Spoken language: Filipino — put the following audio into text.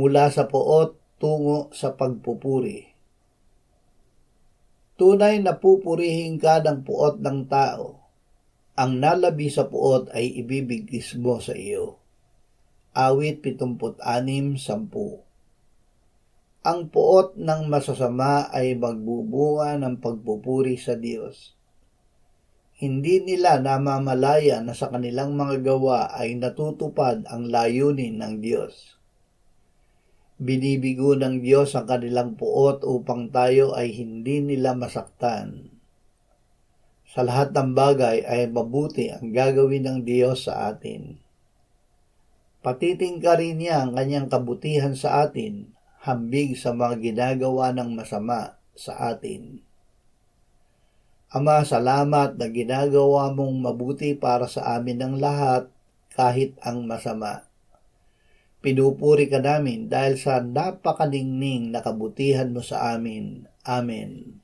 mula sa puot tungo sa pagpupuri. Tunay na pupurihin ka ng puot ng tao. Ang nalabi sa puot ay ibibigis mo sa iyo. Awit 76.10 Ang puot ng masasama ay magbubunga ng pagpupuri sa Diyos. Hindi nila namamalaya na sa kanilang mga gawa ay natutupad ang layunin ng Diyos. Binibigo ng Diyos ang kanilang puot upang tayo ay hindi nila masaktan. Sa lahat ng bagay ay mabuti ang gagawin ng Diyos sa atin. Patitingkarin niya ang kanyang kabutihan sa atin, hambig sa mga ginagawa ng masama sa atin. Ama, salamat na ginagawa mong mabuti para sa amin ng lahat kahit ang masama. Pinupuri ka namin dahil sa napakaningning na kabutihan mo sa amin. Amen.